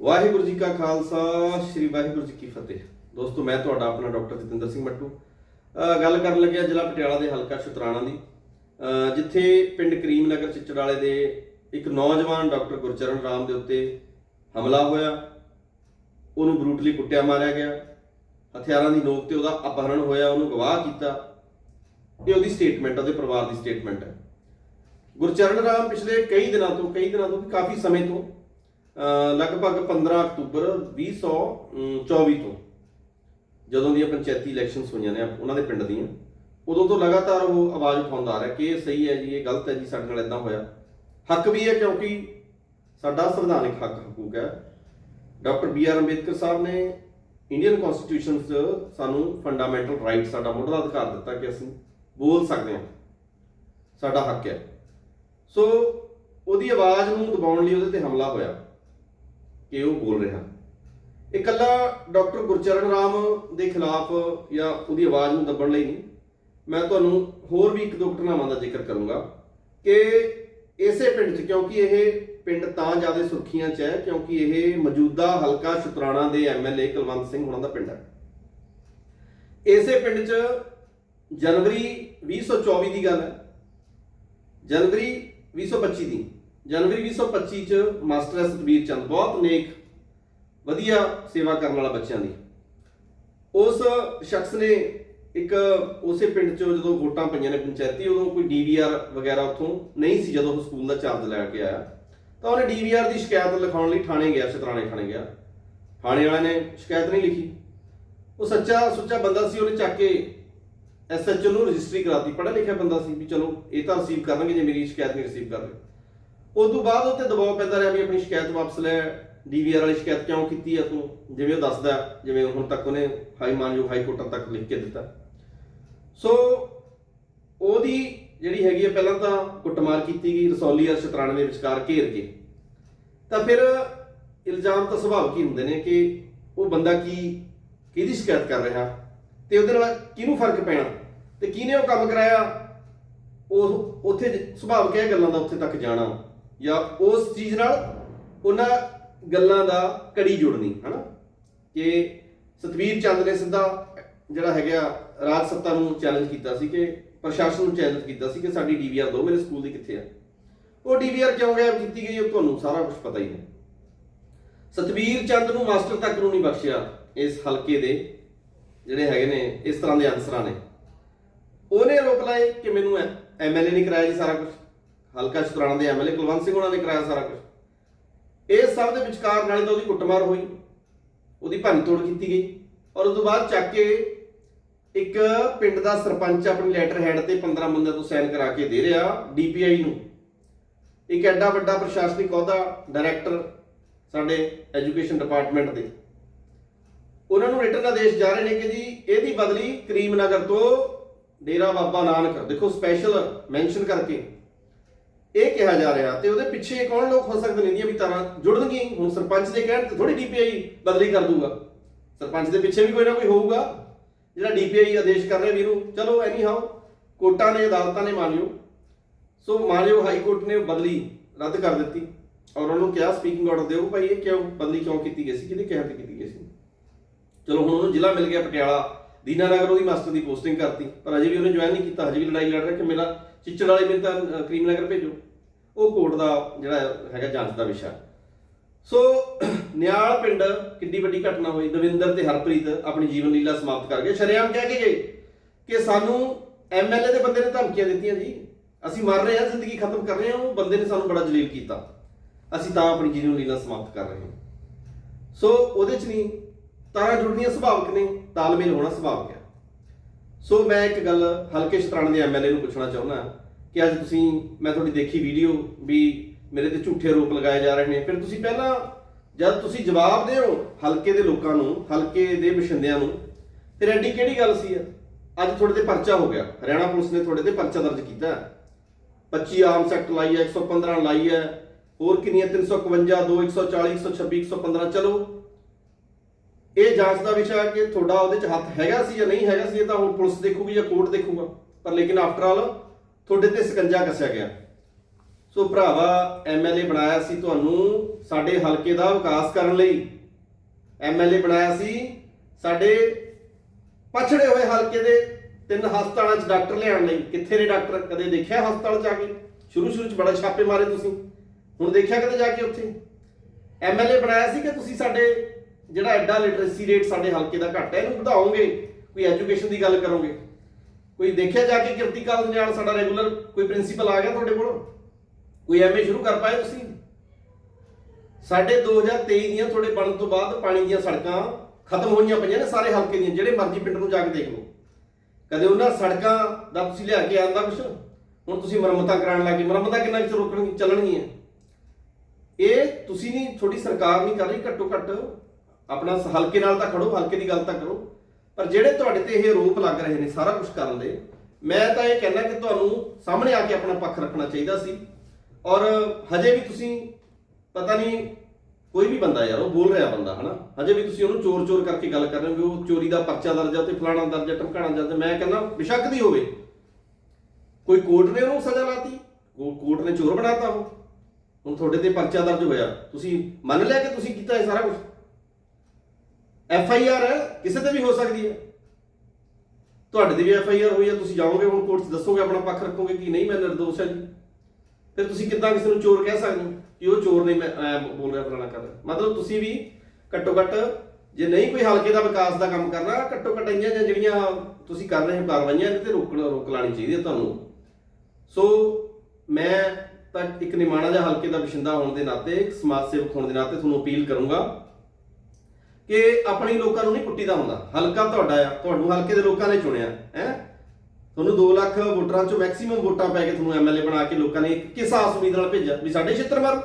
ਵਾਹਿਗੁਰੂ ਜੀ ਕਾ ਖਾਲਸਾ, ਸ੍ਰੀ ਵਾਹਿਗੁਰੂ ਜੀ ਕੀ ਫਤਿਹ। ਦੋਸਤੋ, ਮੈਂ ਤੁਹਾਡਾ ਆਪਣਾ ਡਾਕਟਰ ਜਤਿੰਦਰ ਸਿੰਘ ਮੱਟੂ ਗੱਲ ਕਰਨ ਲੱਗਿਆ ਜ਼ਿਲ੍ਹਾ ਪਟਿਆਲਾ ਦੇ ਹਲਕਾ ਸ਼ੁਤਰਾਣਾ ਦੀ। ਜਿੱਥੇ ਪਿੰਡ ਕਰੀਮ ਨਗਰ ਚਿੱਚੜਾਲੇ ਦੇ ਇੱਕ ਨੌਜਵਾਨ ਡਾਕਟਰ ਗੁਰਚਰਨ ਰਾਮ ਦੇ ਉੱਤੇ ਹਮਲਾ ਹੋਇਆ। ਉਹਨੂੰ ਬਰੂਟਲੀ ਕੁੱਟਿਆ ਮਾਰਿਆ ਗਿਆ। ਹਥਿਆਰਾਂ ਦੀ ਨੋਕ ਤੇ ਉਹਦਾ ਅਪਹਰਣ ਹੋਇਆ, ਉਹਨੂੰ ਗਵਾਹ ਕੀਤਾ। ਇਹ ਉਹਦੀ ਸਟੇਟਮੈਂਟ ਉਹਦੇ ਪਰਿਵਾਰ ਦੀ ਸਟੇਟਮੈਂਟ ਹੈ ਗੁਰਚਰਨ ਰਾਮ ਪਿਛਲੇ ਕਈ ਦਿਨਾਂ ਤੋਂ, ਕਈ ਦਿਨਾਂ ਤੋਂ ਵੀ ਕਾਫੀ ਸਮੇਂ ਤੋਂ ਲਗਭਗ 15 ਅਕਤੂਬਰ 2024 ਤੋਂ ਜਦੋਂ ਦੀਆਂ ਪੰਚਾਇਤੀ ਇਲੈਕਸ਼ਨਸ ਹੋਈਆਂ ਨੇ ਉਹਨਾਂ ਦੇ ਪਿੰਡ ਦੀਆਂ, ਉਦੋਂ ਤੋਂ ਲਗਾਤਾਰ ਉਹ ਆਵਾਜ਼ ਉਠਾਉਂਦਾ ਆ ਰਿਹਾ ਕਿ ਇਹ ਸਹੀ ਹੈ ਜੀ, ਇਹ ਗਲਤ ਹੈ ਜੀ, ਸਾਡੇ ਨਾਲ ਇਦਾਂ ਹੋਇਆ। ਹੱਕ ਵੀ ਹੈ ਕਿਉਂਕਿ ਸਾਡਾ ਸੰਵਿਧਾਨਿਕ ਹੱਕ, ਹਕੂਕ ਹੈ। ਡਾਕਟਰ ਬੀ ਆਰ ਅੰਬੇਦਕਰ ਸਾਹਿਬ ਨੇ ਇੰਡੀਅਨ ਕਨਸਟੀਟਿਊਸ਼ਨ 'ਚ ਸਾਨੂੰ ਫੰਡਾਮੈਂਟਲ ਰਾਈਟ ਸਾਡਾ ਮੁੱਢਲਾ ਅਧਿਕਾਰ ਦਿੱਤਾ ਕਿ ਅਸੀਂ ਬੋਲ ਸਕਦੇ ਹਾਂ। ਸਾਡਾ ਹੱਕ ਹੈ। ਸੋ ਉਹਦੀ ਆਵਾਜ਼ ਨੂੰ ਦਬਾਉਣ ਲਈ ਉਹਦੇ ਤੇ ਹਮਲਾ ਹੋਇਆ। ਕਿ ਉਹ ਬੋਲ ਰਿਹਾ। ਇਕੱਲਾ ਡਾਕਟਰ ਗੁਰਚਰਨ ਰਾਮ ਦੇ ਖਿਲਾਫ ਜਾਂ ਉਹਦੀ ਆਵਾਜ਼ ਨੂੰ ਦੱਬਣ ਲਈ ਨਹੀਂ। ਮੈਂ ਤੁਹਾਨੂੰ ਹੋਰ ਵੀ ਇੱਕ ਦੋ ਘਟਨਾਵਾਂ ਦਾ ਜ਼ਿਕਰ ਕਰੂੰਗਾ ਕਿ ਇਸੇ ਪਿੰਡ 'ਚ, ਕਿਉਂਕਿ ਇਹ ਪਿੰਡ ਤਾਂ ਜ਼ਿਆਦਾ ਸੁਰਖੀਆਂ 'ਚ ਹੈ, ਕਿਉਂਕਿ ਇਹ ਮੌਜੂਦਾ ਹਲਕਾ ਸ਼ੁਤਰਾਣਾ ਦੇ ਐਮਐਲਏ ਕੁਲਵੰਤ ਸਿੰਘ ਹੁਣਾਂ ਦਾ ਪਿੰਡ ਹੈ। ਇਸੇ ਪਿੰਡ 'ਚ ਜਨਵਰੀ 2024 ਦੀ ਗੱਲ ਹੈ। ਜਨਵਰੀ 2025 ਦੀ। ਜਨਵਰੀ 2025 ਚ ਮਾਸਟਰ ਸਤਵੀਰ ਚੰਦ ਬਹੁਤ ਨੇਕ, ਵਧੀਆ ਸੇਵਾ ਕਰਨ ਵਾਲਾ ਬੱਚਿਆਂ ਦੀ। ਉਸ ਸ਼ਖਸ ਨੇ ਇੱਕ ਉਸੇ ਪਿੰਡ ਚੋਂ ਜਦੋਂ ਵੋਟਾਂ ਪਈਆਂ ਨੇ ਪੰਚਾਇਤੀ, ਉਦੋਂ ਕੋਈ ਡੀਵੀਆਰ ਵਗੈਰਾ ਉੱਥੋਂ ਨਹੀਂ ਸੀ ਜਦੋਂ ਉਹ ਸਕੂਲ ਦਾ ਚਾਰਜ ਲੈ ਕੇ ਆਇਆ। ਤਾਂ ਉਹਨੇ ਡੀਵੀਆਰ ਦੀ ਸ਼ਿਕਾਇਤ ਲਿਖਾਉਣ ਲਈ ਥਾਣੇ ਗਿਆ, ਸ਼ਤਰਾਣੇ ਥਾਣੇ ਗਿਆ। ਥਾਣੇ ਵਾਲਿਆਂ ਨੇ ਸ਼ਿਕਾਇਤ ਨਹੀਂ ਲਿਖੀ। ਉਹ ਸੱਚਾ ਸੁੱਚਾ ਬੰਦਾ ਸੀ, ਉਹਨੇ ਚੱਕ ਕੇ ਐਸਐਚਓ ਨੂੰ ਰਜਿਸਟਰੀ ਕਰਾਤੀ। ਪੜ੍ਹਿਆ ਲਿਖਿਆ ਬੰਦਾ ਸੀ ਵੀ ਚਲੋ, ਇਹ ਤਾਂ ਰਿਸੀਵ ਕਰਨਗੇ ਜੇ ਮੇਰੀ ਸ਼ਿਕਾਇਤ ਨਹੀਂ ਰਿਸੀਵ ਕਰ ਰਹੇ। ਉਸ ਤੋਂ ਬਾਅਦ ਉੱਤੇ ਦਬਾਅ ਪੈਂਦਾ ਰਿਹਾ ਵੀ ਆਪਣੀ ਸ਼ਿਕਾਇਤ ਵਾਪਸ ਲੈ ਡੀਵੀਆਰ ਵਾਲੀ ਸ਼ਿਕਾਇਤ ਕਿਉਂ ਕੀਤੀ ਆ ਤੂੰ? ਜਿਵੇਂ ਉਹ ਦੱਸਦਾ, ਜਿਵੇਂ ਹੁਣ ਤੱਕ ਉਹਨੇ ਹਾਈ ਮਾਨਯੋਗ ਹਾਈ ਕੋਰਟਾਂ ਤੱਕ ਲਿਖ ਕੇ ਦਿੱਤਾ। ਸੋ ਉਹਦੀ ਜਿਹੜੀ ਹੈਗੀ ਆ, ਪਹਿਲਾਂ ਤਾਂ ਕੁੱਟਮਾਰ ਕੀਤੀ ਗਈ, ਰਸੌਲੀ ਅਰ ਸ਼ਤਰਾਣੇ ਦੇ ਵਿਚਕਾਰ ਘੇਰ ਕੇ। ਤਾਂ ਫਿਰ ਇਲਜ਼ਾਮ ਤਾਂ ਸੁਭਾਵ ਕੀ ਹੁੰਦੇ ਨੇ ਕਿ ਉਹ ਬੰਦਾ ਕੀ, ਕਿਹਦੀ ਸ਼ਿਕਾਇਤ ਕਰ ਰਿਹਾ? ਤੇ ਉਹਦੇ ਨਾਲ ਕਿਹਨੂੰ ਫ਼ਰਕ ਪੈਣਾ? ਤੇ ਕਿਹਨੇ ਉਹ ਕੰਮ ਕਰਾਇਆ? ਉਹ ਉੱਥੇ ਜ- ਸੁਭਾਵਿਕ ਗੱਲਾਂ ਦਾ ਉੱਥੇ ਤੱਕ ਜਾਣਾ? ਜਾਂ ਉਸ ਚੀਜ਼ ਨਾਲ ਉਹਨਾਂ ਗੱਲਾਂ ਦਾ ਕੜੀ ਜੁੜਨੀ ਹਨਾ? ਕਿ ਸਤਵੀਰ ਚੰਦ ਨੇ ਸਿੱਧਾ ਜਿਹੜਾ ਹੈਗਾ, ਰਾਜ ਸੱਤਾ ਨੂੰ ਚੈਲੰਜ ਕੀਤਾ ਸੀ ਕਿ ਪ੍ਰਸ਼ਾਸਨ ਨੂੰ ਚੈਲੰਜ ਕੀਤਾ ਸੀ ਕਿ ਸਾਡੀ ਡੀਵੀਆਰ ਦਿਓ ਮੇਰੇ ਸਕੂਲ ਦੀ ਕਿੱਥੇ ਆ? ਉਹ ਡੀਵੀਆਰ ਕਿਉਂ ਗਾਇਬ ਕੀਤੀ ਗਈ ਉਹ ਤੁਹਾਨੂੰ ਸਾਰਾ ਕੁਝ ਪਤਾ ਹੀ ਹੈ। ਸਤਵੀਰ ਚੰਦ ਨੂੰ ਮਾਸਟਰ ਤੱਕ ਨੂੰ ਨਹੀਂ ਬਖਸ਼ਿਆ ਇਸ ਹਲਕੇ ਦੇ ਜਿਹੜੇ ਹੈਗੇ ਨੇ, ਇਸ ਤਰ੍ਹਾਂ ਦੇ ਅਨਸਰਾਂ ਨੇ। ਉਹਨੇ ਰੋਕ ਲਾਏ ਕਿ ਮੈਨੂੰ ਐਮਐਲਏ ਨਹੀਂ ਕਰਾਇਆ ਜੀ ਸਾਰਾ ਕੁਝ ਹਲਕਾ ਸ਼ਤਰਾਣਾ ਦੇ ਐਮਐਲਏ ਕੁਲਵੰਤ ਸਿੰਘ ਉਹਨਾਂ ਨੇ ਕਰਾਇਆ ਸਾਰਾ ਕੁਝ ਇਸ ਸਭ ਦੇ ਵਿਚਕਾਰ ਨਾਲੇ ਤਾਂ ਉਹਦੀ ਕੁੱਟਮਾਰ ਹੋਈ, ਉਹਦੀ ਭੰਨ ਤੋੜ ਕੀਤੀ ਗਈ ਔਰ ਉਸ ਤੋਂ ਬਾਅਦ ਚੱਕ ਕੇ ਇੱਕ ਪਿੰਡ ਦਾ ਸਰਪੰਚ ਆਪਣੀ ਲੈਟਰ ਹੈਡ ਤੇ 15 ਬੰਦਿਆਂ ਤੋਂ ਸਾਈਨ ਕਰਾ ਕੇ ਦੇ ਰਿਹਾ ਡੀਪੀਆਈ ਨੂੰ। ਇੱਕ ਐਡਾ ਵੱਡਾ ਪ੍ਰਸ਼ਾਸਨਿਕ ਅਹੁਦਾ ਡਾਇਰੈਕਟਰ ਸਾਡੇ ਐਜੂਕੇਸ਼ਨ ਡਿਪਾਰਟਮੈਂਟ ਦੇ। ਉਹਨਾਂ ਨੂੰ ਰਿਟਰਨ ਆਦੇਸ਼ ਜਾ ਰਹੇ ਨੇ ਕਿ ਜੀ, ਇਹਦੀ ਬਦਲੀ ਕਰੀਮ ਨਗਰ ਤੋਂ ਡੇਰਾ ਬਾਬਾ ਨਾਨਕ, ਦੇਖੋ ਸਪੈਸ਼ਲ ਮੈਂਸ਼ਨ ਕਰਕੇ ਇਹ ਕਿਹਾ ਜਾ ਰਿਹਾ ਤੇ ਉਹਦੇ ਪਿੱਛੇ ਕੌਣ ਲੋਕ ਹੋ ਸਕਦੇ ਨੇ ਇਹਦੀਆਂ ਵੀ ਤਾਰਾਂ ਜੁੜਨਗੀਆਂ ਹੀ। ਹੁਣ ਸਰਪੰਚ ਦੇ ਕਹਿਣ ਤੇ ਥੋੜੀ ਡੀਪੀਆਈ ਬਦਲੀ ਕਰ ਦੂਗਾ। ਸਰਪੰਚ ਦੇ ਪਿੱਛੇ ਵੀ ਕੋਈ ਨਾ ਕੋਈ ਹੋਊਗਾ। ਜਿਹੜਾ ਡੀਪੀਆਈ ਆਦੇਸ਼ ਕਰ ਰਿਹਾ ਵੀ ਚਲੋ ਐਨੀ ਹਾਓ ਕੋਰਟਾਂ ਨੇ, ਅਦਾਲਤਾਂ ਨੇ ਮੰਨ ਲਿਓ। ਸੋ ਮਾਨਯੋਗ ਹਾਈ ਕੋਰਟ ਨੇ ਬਦਲੀ ਰੱਦ ਕਰ ਦਿੱਤੀ। ਔਰ ਉਹਨਾਂ ਨੂੰ ਕਿਹਾ ਸਪੀਕਿੰਗ ਆਰਡਰ ਦਿਓ ਭਾਈ, ਇਹ ਕਿਉਂ ਬਦਲੀ ਕਿਉਂ ਕੀਤੀ ਗਈ ਸੀ? ਕਿਹਦੇ ਕਹਿਣ ਤੇ ਕੀਤੀ ਗਈ ਸੀ? ਚਲੋ ਹੁਣ ਉਹਨੂੰ ਜ਼ਿਲ੍ਹਾ ਮਿਲ ਗਿਆ ਪਟਿਆਲਾ। ਦੀਨਾ ਨਗਰ ਉਹਦੀ ਮਾਸਟਰ ਦੀ ਪੋਸਟਿੰਗ ਕਰਤੀ। ਪਰ ਅਜੇ ਵੀ ਉਹਨੇ ਜੁਆਇਨ ਨਹੀਂ ਕੀਤਾ, ਹਜੇ ਵੀ ਲੜਾਈ ਲੜ ਰਿਹਾ ਕਿ ਮੇਰਾ ਚਿੱਚੜ ਵਾਲੇ ਮੈਨੂੰ ਤਾਂ ਅ, ਕਰੀਮ ਨਗਰ ਭੇਜੋ। ਉਹ ਕੋਰਟ ਦਾ ਜਿਹੜਾ ਹੈਗਾ ਜਾਂਚ ਦਾ ਵਿਸ਼ਾ। ਸੋ ਨਿਆਲ ਪਿੰਡ ਕਿੰਨੀ ਵੱਡੀ ਘਟਨਾ ਹੋਈ। ਦਵਿੰਦਰ ਤੇ ਹਰਪ੍ਰੀਤ ਆਪਣੀ ਜੀਵਨ ਲੀਲਾ ਸਮਾਪਤ ਕਰ ਗਏ। ਸ਼ਰੇਆਮ ਕਹਿ ਕੇ ਗਏ ਕਿ ਸਾਨੂੰ ਐਮਐਲਏ ਦੇ ਬੰਦੇ ਨੇ ਧਮਕੀਆਂ ਦਿੱਤੀਆਂ ਜੀ। ਅਸੀਂ ਮਰ ਰਹੇ ਹਾਂ ਜ਼ਿੰਦਗੀ ਖਤਮ ਕਰ ਰਹੇ ਹਾਂ। ਉਹ ਬੰਦੇ ਨੇ ਸਾਨੂੰ ਬੜਾ ਜਲੀਲ ਕੀਤਾ। ਅਸੀਂ ਤਾਂ ਆਪਣੀ ਜੀਵਨ ਲੀਲਾ ਸਮਾਪਤ ਕਰ ਰਹੇ ਹਾਂ। ਸੋ ਉਹਦੇ ਚ ਨਹੀਂ ਤਾਰਾਂ ਜੁੜਨੀਆਂ ਸੁਭਾਵਿਕ ਨੇ ਤਾਲਮੇਲ ਹੋਣਾ ਸੁਭਾਵਿਕ ਹੈ। ਸੋ ਮੈਂ ਇੱਕ ਗੱਲ ਹਲਕੇ ਸ਼ਤਰਾਣ ਦੇ ਐਮਐਲਏ ਨੂੰ ਪੁੱਛਣਾ ਚਾਹੁੰਦਾ ਕਿ ਅੱਜ ਤੁਸੀਂ, ਮੈਂ ਤੁਹਾਡੀ ਦੇਖੀ ਵੀਡੀਓ ਵੀ ਮੇਰੇ ਤੇ ਝੂਠੇ ਰੋਪ ਲਗਾਏ ਜਾ ਰਹੇ ਨੇ। ਫਿਰ ਤੁਸੀਂ ਪਹਿਲਾਂ ਜਦ ਤੁਸੀਂ ਜਵਾਬ ਦਿਓ ਹਲਕੇ ਦੇ ਲੋਕਾਂ ਨੂੰ, ਹਲਕੇ ਦੇ ਬਸ਼ਿੰਦਿਆਂ ਨੂੰ, ਫਿਰ ਐਡੀ ਕਿਹੜੀ ਗੱਲ ਸੀ ਆ? ਅੱਜ ਤੁਹਾਡੇ ਤੇ ਪਰਚਾ ਹੋ ਗਿਆ। ਹਰਿਆਣਾ ਪੁਲਿਸ ਨੇ ਤੁਹਾਡੇ ਤੇ ਪਰਚਾ ਦਰਜ ਕੀਤਾ। ਹੈ। 25 ਆਰਮਸ ਐਕਟ ਲਾਈ ਹੈ 115 ਲਾਈ ਹੈ ਹੋਰ ਕਿੰਨੀਆਂ? 351 2 140 126 115 ਚਲੋ ਇਹ ਜਾਂਚ ਦਾ ਵਿਸ਼ਾ ਕਿ ਤੁਹਾਡਾ ਉਹਦੇ ਚ ਹੱਥ ਹੈਗਾ ਸੀ ਜਾਂ ਨਹੀਂ ਹੈਗਾ ਸੀ, ਇਹ ਤਾਂ ਹੁਣ ਪੁਲਿਸ ਦੇਖੂਗੀ ਜਾਂ ਕੋਰਟ ਦੇਖੂਗਾ। ਪਰ ਲੇਕਿਨ ਆਫਟਰ ਆਲ ਤੁਹਾਡੇ ਤੇ ਸਕੰਜਾ ਕੱਸਿਆ ਗਿਆ। ਸੋ ਭਰਾਵਾ ਐਮਐਲਏ ਬਣਾਇਆ ਸੀ ਤੁਹਾਨੂੰ ਸਾਡੇ ਹਲਕੇ ਦਾ ਵਿਕਾਸ ਕਰਨ ਲਈ। ਐਮਐਲਏ ਬਣਾਇਆ ਸੀ ਸਾਡੇ ਪਛੜੇ ਹੋਏ ਹਲਕੇ ਦੇ ਤਿੰਨ ਹਸਪਤਾਲਾਂ 'ਚ ਡਾਕਟਰ ਲਿਆਉਣ ਲਈ। ਕਿੱਥੇ ਨੇ ਡਾਕਟਰ? ਕਦੇ ਦੇਖਿਆ ਹਸਪਤਾਲ 'ਚ ਆ ਕੇ? ਸ਼ੁਰੂ ਸ਼ੁਰੂ 'ਚ ਬੜਾ ਛਾਪੇ ਮਾਰੇ ਤੁਸੀਂ। ਹੁਣ ਦੇਖਿਆ ਕਦੇ ਜਾ ਕੇ ਉੱਥੇ? ਐਮਐਲਏ ਬਣਾਇਆ ਸੀ ਕਿ ਤੁਸੀਂ ਸਾਡੇ ਜਿਹੜਾ ਐਡਾ ਲਿਟਰੇਸੀ ਰੇਟ ਸਾਡੇ ਹਲਕੇ ਦਾ ਘੱਟ ਹੈ, ਇਹਨੂੰ ਵਧਾਓਗੇ? ਕੋਈ ਐਜੂਕੇਸ਼ਨ ਦੀ ਗੱਲ ਕਰੋਗੇ? ਕੋਈ ਦੇਖਿਆ ਜਾ ਕੇ ਕਿਰਤੀ ਕਾਲਜ ਦੇ ਨਾਲ ਸਾਡਾ ਰੈਗੂਲਰ ਕੋਈ ਪ੍ਰਿੰਸੀਪਲ ਆ ਗਿਆ ਤੁਹਾਡੇ ਕੋਲ? ਕੋਈ ਐਮਏ ਸ਼ੁਰੂ ਕਰ ਪਾਏ ਤੁਸੀਂ? ਸਾਡੇ 2023 ਦੀਆਂ ਤੁਹਾਡੇ ਬਣਨ ਤੋਂ ਬਾਅਦ ਪਾਣੀ ਦੀਆਂ ਸੜਕਾਂ ਖਤਮ ਹੋਈਆਂ ਪਈਆਂ ਨੇ ਸਾਰੇ ਹਲਕੇ ਦੀਆਂ, ਜਿਹੜੇ ਮਰਜ਼ੀ ਪਿੰਡ ਨੂੰ ਜਾ ਕੇ ਦੇਖ ਲਓ। ਕਦੇ ਉਹਨਾਂ ਸੜਕਾਂ ਦਾ ਤੁਸੀਂ ਲਿਆ ਕੇ ਆਂਦਾ ਕੁਛ? ਹੁਣ ਤੁਸੀਂ ਮੁਰੰਮਤਾਂ ਕਰਾਉਣ ਲੱਗੇ ਮੁਰੰਮਤਾਂ ਕਿੰਨਾ ਕੁ ਰੋਕਣ ਚੱਲਣਗੀਆਂ? ਇਹ ਤੁਸੀਂ ਨਹੀਂ, ਤੁਹਾਡੀ ਸਰਕਾਰ ਨਹੀਂ ਕਰ ਰਹੀ ਘੱਟੋ ਘੱਟ ਆਪਣਾ ਹਲਕੇ ਨਾਲ ਤਾਂ ਖੜੋ, ਹਲਕੇ ਦੀ ਗੱਲ ਤਾਂ ਕਰੋ। ਪਰ ਜਿਹੜੇ ਤੁਹਾਡੇ ਤੇ ਇਹ ਆਰੋਪ ਲੱਗ ਰਹੇ ਨੇ ਸਾਰਾ ਕੁਝ ਕਰਨ ਦੇ, ਮੈਂ ਤਾਂ ਇਹ ਕਹਿੰਦਾ ਕਿ ਤੁਹਾਨੂੰ ਸਾਹਮਣੇ ਆ ਕੇ ਆਪਣਾ ਪੱਖ ਰੱਖਣਾ ਚਾਹੀਦਾ ਸੀ। ਔਰ ਹਜੇ ਵੀ ਤੁਸੀਂ ਪਤਾ ਨਹੀਂ ਕੋਈ ਵੀ ਬੰਦਾ ਯਾਰ, ਉਹ ਬੋਲ ਰਿਹਾ ਬੰਦਾ, ਹਨਾ? ਹਜੇ ਵੀ ਤੁਸੀਂ ਉਹਨੂੰ ਚੋਰ ਚੋਰ ਕਰਕੇ ਗੱਲ ਕਰ ਰਹੇ ਹੋ ਵੀ ਉਹ ਚੋਰੀ ਦਾ ਪਰਚਾ ਦਰਜ ਆ ਤੇ ਫਲਾਣਾ ਦਰਜ ਆ ਟਮਕਾਣਾ ਦਰਜ ਮੈਂ ਕਹਿੰਦਾ ਬਿਸ਼ੱਕ ਦੀ ਹੋਵੇ। ਕੋਈ ਕੋਰਟ ਨੇ ਉਹਨੂੰ ਸਜ਼ਾ ਲਾਤੀ? ਉਹ ਕੋਰਟ ਨੇ ਚੋਰ ਬਣਾਤਾ ਉਹ। ਹੁਣ ਤੁਹਾਡੇ ਤੇ ਪਰਚਾ ਦਰਜ ਹੋਇਆ। ਤੁਸੀਂ ਮੰਨ ਲਿਆ ਕਿ ਤੁਸੀਂ ਕੀਤਾ ਇਹ ਸਾਰਾ ਕੁਝ ਐਫ ਆਈ ਆਰ ਕਿਸੇ ਤੇ ਵੀ ਹੋ ਸਕਦੀ ਹੈ। ਤੁਹਾਡੇ ਤੇ ਵੀ ਐਫ ਆਈ ਆਰ ਹੋਈ ਹੈ ਤੁਸੀਂ ਜਾਓਗੇ, ਹੁਣ ਕੋਰਟ 'ਚ ਦੱਸੋਗੇ ਆਪਣਾ ਪੱਖ ਰੱਖੋਗੇ ਕਿ ਨਹੀਂ, ਮੈਂ ਨਿਰਦੋਸ਼ ਹਾਂ ਜੀ। ਫਿਰ ਤੁਸੀਂ ਕਿੱਦਾਂ ਕਿਸੇ ਨੂੰ ਚੋਰ ਕਹਿ ਸਕਦੇ ਹੋ ਕਿ ਉਹ ਚੋਰ ਨਹੀਂ, ਮੈਂ ਬੋਲ ਰਿਹਾ ਫਲਾਣਾ ਕਰ ਰਿਹਾ। ਮਤਲਬ ਤੁਸੀਂ ਵੀ ਘੱਟੋ ਘੱਟ ਜੇ ਨਹੀਂ ਕੋਈ ਹਲਕੇ ਦਾ ਵਿਕਾਸ ਦਾ ਕੰਮ ਕਰਨਾ, ਘੱਟੋ ਘੱਟ ਇੰਨੀਆਂ ਜਿਹੀਆਂ ਜਿਹੜੀਆਂ ਤੁਸੀਂ ਕਰ ਰਹੇ ਹੋ, ਕਾਰਵਾਈਆਂ ਤੇ ਰੋਕ ਰੋਕ ਲਾਣੀ ਚਾਹੀਦੀ ਹੈ ਤੁਹਾਨੂੰ। ਸੋ ਮੈਂ ਤਾਂ ਇੱਕ ਨਿਮਾਣਾ ਜਿਹਾ ਹਲਕੇ ਦਾ ਬਸ਼ਿੰਦਾ ਹੋਣ ਦੇ ਨਾਤੇ, ਇੱਕ ਸਮਾਜ ਸੇਵਕ ਹੋਣ ਦੇ ਨਾਤੇ ਤੁਹਾਨੂੰ ਅਪੀਲ ਕਰੂੰਗਾ ਕਿ ਆਪਣੇ ਲੋਕਾਂ ਨੂੰ ਨਹੀਂ ਕੁੱਟੀਦਾ ਹੁੰਦਾ। ਹਲਕਾ ਤੁਹਾਡਾ ਆ, ਤੁਹਾਨੂੰ ਹਲਕੇ ਦੇ ਲੋਕਾਂ ਨੇ ਚੁਣਿਆ, ਹੈ? ਤੁਹਾਨੂੰ 2 ਲੱਖ ਵੋਟਰਾਂ ਚੋਂ ਮੈਕਸਿਮਮ ਵੋਟਾਂ ਪੈ ਕੇ ਤੁਹਾਨੂੰ ਐਮਐਲਏ ਬਣਾ ਕੇ ਲੋਕਾਂ ਨੇ ਕਿਸ ਆਸ ਉਮੀਦ ਨਾਲ ਭੇਜਿਆ ਵੀ ਸਾਡੇ ਛੇਤਰ ਮਾਰੋ।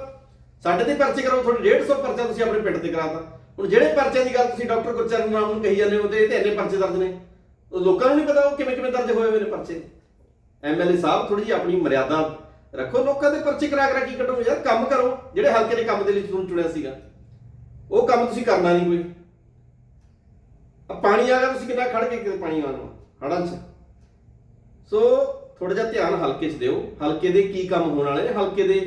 ਸਾਡੇ ਤੇ ਪਰਚੇ ਕਰਾਓ, ਤੁਹਾਡੇ 150 ਪਰਚਾ ਤੁਸੀਂ ਆਪਣੇ ਪਿੰਡ ਤੇ ਕਰਾਤਾ। ਹੁਣ ਜਿਹੜੇ ਪਰਚਿਆਂ ਦੀ ਗੱਲ ਤੁਸੀਂ ਡਾਕਟਰ ਗੁਰਚਰਨ ਰਾਮ ਨੂੰ ਕਹੀ ਜਾਂਦੇ ਹੋ ਤੇ ਇਹ ਤੇ ਇੰਨੇ ਪਰਚੇ ਦਰਜ ਨੇ। ਲੋਕਾਂ ਨੂੰ ਨਹੀਂ ਪਤਾ ਉਹ ਕਿਵੇਂ ਕਿਵੇਂ ਦਰਜ ਹੋਏ ਹੋਏ ਨੇ ਪਰਚੇ। ਐਮਐਲਏ ਸਾਹਿਬ ਥੋੜੀ ਜਿਹੀ ਆਪਣੀ ਮਰਿਆਦਾ ਰੱਖੋ, ਲੋਕਾਂ ਦੇ ਪਰਚੇ ਕਰਾ ਕਰਾ ਕੀ ਕੱਢੋਗੇ ਯਾਰ ਕੰਮ ਕਰੋ, ਜਿਹੜੇ ਹਲਕੇ ਦੇ ਕੰਮ ਦੇ ਲਈ ਤੁਹਾਨੂੰ ਚੁਣਿਆ ਸੀਗਾ। ਉਹ ਕੰਮ ਤੁਸੀਂ ਕਰਨਾ ਨਹੀਂ ਕੋਈ। ਆ ਪਾਣੀ ਆ ਗਿਆ ਤੁਸੀਂ ਕਿੰਨਾ ਖੜ ਕੇ ਕਿਤੇ ਪਾਣੀ ਆਉਣਾ ਹੜਾਂ 'ਚ। ਸੋ ਥੋੜਾ ਜਿਹਾ ਧਿਆਨ ਹਲਕੇ 'ਚ ਦਿਓ। ਹਲਕੇ ਦੇ ਕੀ ਕੰਮ ਹੋਣ ਵਾਲੇ ਨੇ? ਹਲਕੇ ਦੇ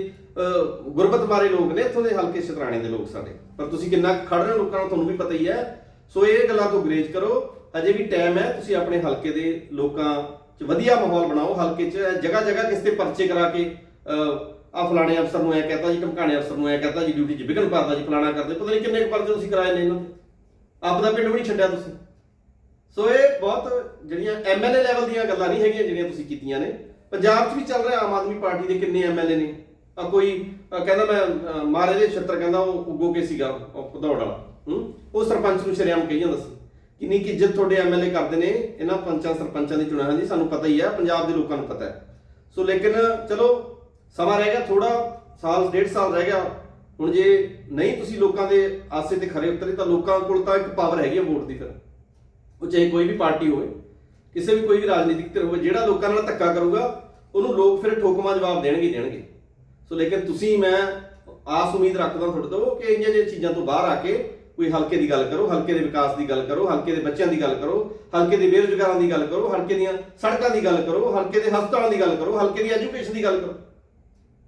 ਗੁਰਬਤ ਬਾਰੇ ਲੋਕ ਨੇ, ਇੱਥੋਂ ਦੇ ਹਲਕੇ ਸ਼ਤਰਾਣੇ ਦੇ ਲੋਕ ਸਾਡੇ। ਪਰ ਤੁਸੀਂ ਕਿੰਨਾ ਖੜ ਰਹੇ ਹੋ ਲੋਕਾਂ ਨੂੰ ਤੁਹਾਨੂੰ ਵੀ ਪਤਾ ਹੀ ਹੈ। ਸੋ ਇਹ ਗੱਲਾਂ ਤੋਂ ਗਰੇਜ ਕਰੋ। ਅਜੇ ਵੀ ਟਾਈਮ ਹੈ, ਤੁਸੀਂ ਆਪਣੇ ਹਲਕੇ ਦੇ ਲੋਕਾਂ 'ਚ ਵਧੀਆ ਮਾਹੌਲ ਬਣਾਓ। ਹਲਕੇ 'ਚ ਜਗ੍ਹਾ ਜਗ੍ਹਾ ਕਿਸੇ ਤੇ ਪਰਚੇ ਕਰਾ ਕੇ ਆ ਫਲਾਣੇ ਅਫਸਰ ਨੂੰ ਐ ਕਹਤਾ ਜੀ ਧਮਕਾਣੇ ਅਫਸਰ ਨੂੰ ਐ ਕਹਤਾ ਜੀ ਡਿਊਟੀ 'ਚ ਵਿਘਨ ਪਾਤਾ ਜੀ ਫਲਾਣਾ ਕਰਦੇ। ਪਤਾ ਨਹੀਂ ਕਿੰਨੇ ਕੁ ਪਰਚੇ ਤੁਸੀਂ ਕਰਾਏ ਨੇ ਇਹਨਾਂ ਤੇ। ਆਪਦਾ ਪਿੰਡ ਵੀ ਨਹੀਂ ਛੱਡਿਆ ਤੁਸੀਂ। ਸੋ ਇਹ ਬਹੁਤ ਜਿਹੜੀਆਂ ਐਮਐਲਏ ਲੈਵਲ ਦੀਆਂ ਗੱਲਾਂ ਨਹੀਂ ਹੈਗੀਆਂ ਜਿਹੜੀਆਂ ਤੁਸੀਂ ਕੀਤੀਆਂ ਨੇ। ਪੰਜਾਬ 'ਚ ਵੀ ਚੱਲ ਰਿਹਾ ਆਮ ਆਦਮੀ ਪਾਰਟੀ ਦੇ ਕਿੰਨੇ ਐਮਐਲਏ ਨੇ। ਆ ਕੋਈ ਕਹਿੰਦਾ ਮੈਂ ਅ, ਦੇ ਛੱਤਰ ਕਹਿੰਦਾ ਉਹ ਉੱਗੋ ਕੇ ਸੀਗਾ ਉਹ ਭਦੌੜ ਵਾਲਾ। ਹੂੰ? ਉਹ ਸਰਪੰਚ ਨੂੰ ਸ਼ਰੇਆਮ ਕਹੀ ਜਾਂਦਾ ਸੀ ਕਿੰਨੀ ਕੀ ਇੱਜ਼ਤ ਤੁਹਾਡੇ ਐਮਐਲਏ ਕਰਦੇ ਨੇ ਇਹਨਾਂ ਪੰਚਾਂ ਸਰਪੰਚਾਂ ਦੀ ਚੁਣਾਵਾਂ ਦੀ ਸਾਨੂੰ ਪਤਾ ਹੀ ਹੈ ਪੰਜਾਬ ਦੇ ਲੋਕਾਂ ਨੂੰ ਪਤਾ ਹੈ। ਸੋ ਲੇਕਿਨ ਚਲੋ ਸਮਾਂ ਰਹਿ ਗਿਆ ਥੋੜਾ ਸਾਲ, ਡੇਢ ਸਾਲ ਰਹਿ ਗਿਆ। ਹੁਣ ਜੇ ਨਹੀਂ ਤੁਸੀਂ ਲੋਕਾਂ ਦੇ ਆਸੇ ਤੇ ਖਰੇ ਉਤਰੇ ਤਾਂ ਲੋਕਾਂ ਕੋਲ ਤਾਂ ਇੱਕ ਪਾਵਰ ਹੈਗੀ ਹੈ ਵੋਟ ਦੀ ਫਿਰ। ਉਹ ਚਾਹੇ ਕੋਈ ਵੀ ਪਾਰਟੀ ਹੋਵੇ, ਕਿਸੇ ਵੀ ਕੋਈ ਵੀ ਰਾਜਨੀਤਿਕ ਧਿਰ ਹੋਵੇ, ਜਿਹੜਾ ਲੋਕਾਂ ਨਾਲ ਧੱਕਾ ਕਰੂਗਾ, ਉਹਨੂੰ ਲੋਕ ਫਿਰ ਠੋਕਮਾ ਜਵਾਬ ਦੇਣਗੇ ਦੇਣਗੇ। ਸੋ ਲੇਕਿਨ ਤੁਸੀਂ, ਮੈਂ ਆਸ ਉਮੀਦ ਰੱਖਦਾ ਤੁਹਾਡੇ ਤੋਂ ਕਿ ਇੰਨੀਆਂ ਜਿਹੀਆਂ ਚੀਜ਼ਾਂ ਤੋਂ ਬਾਹਰ ਆ ਕੇ ਕੋਈ ਹਲਕੇ ਦੀ ਗੱਲ ਕਰੋ, ਹਲਕੇ ਦੇ ਵਿਕਾਸ ਦੀ ਗੱਲ ਕਰੋ, ਹਲਕੇ ਦੇ ਬੱਚਿਆਂ ਦੀ ਗੱਲ ਕਰੋ, ਹਲਕੇ ਦੇ ਬੇਰੁਜ਼ਗਾਰਾਂ ਦੀ ਗੱਲ ਕਰੋ, ਹਲਕੇ ਦੀਆਂ ਸੜਕਾਂ ਦੀ ਗੱਲ ਕਰੋ, ਹਲਕੇ ਦੇ ਹਸਪਤਾਲਾਂ ਦੀ ਗੱਲ ਕਰੋ, ਹਲਕੇ ਦੀ ਐਜੂਕੇਸ਼ਨ ਦੀ ਗੱਲ ਕਰੋ।